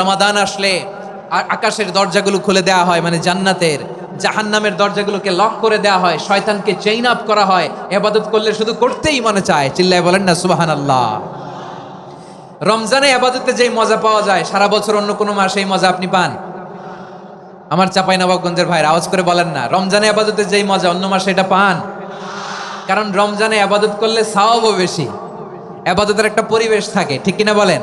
রমাদান আসলে আকাশের দরজাগুলো খুলে দেওয়া হয় মানে জান্নাতের, জাহান্নামের দরজাগুলোকে লক করে দেওয়া হয়, শয়তানকে চেইন আপ করা হয়, এবাদত করলে শুধু করতেই মনে চায়, চিল্লায় বলেন না সুবাহান আল্লাহ রমজানে আবাদতে যেই মজা পাওয়া যায়, সারা বছর অন্য কোনো মাসে এই মজা আপনি পান? আমার চাপাই নবাবগঞ্জের ভাইয়ের আওয়াজ করে বলেন না, রমজানে আবাদতে যেই মজা, অন্য মাসে এটা পান? কারণ রমজানে আবাদত করলে সাওয়াবও বেশি আবাদতের একটা পরিবেশ থাকে, ঠিক কিনা বলেন?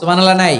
সুবহানাল্লাহ নাই?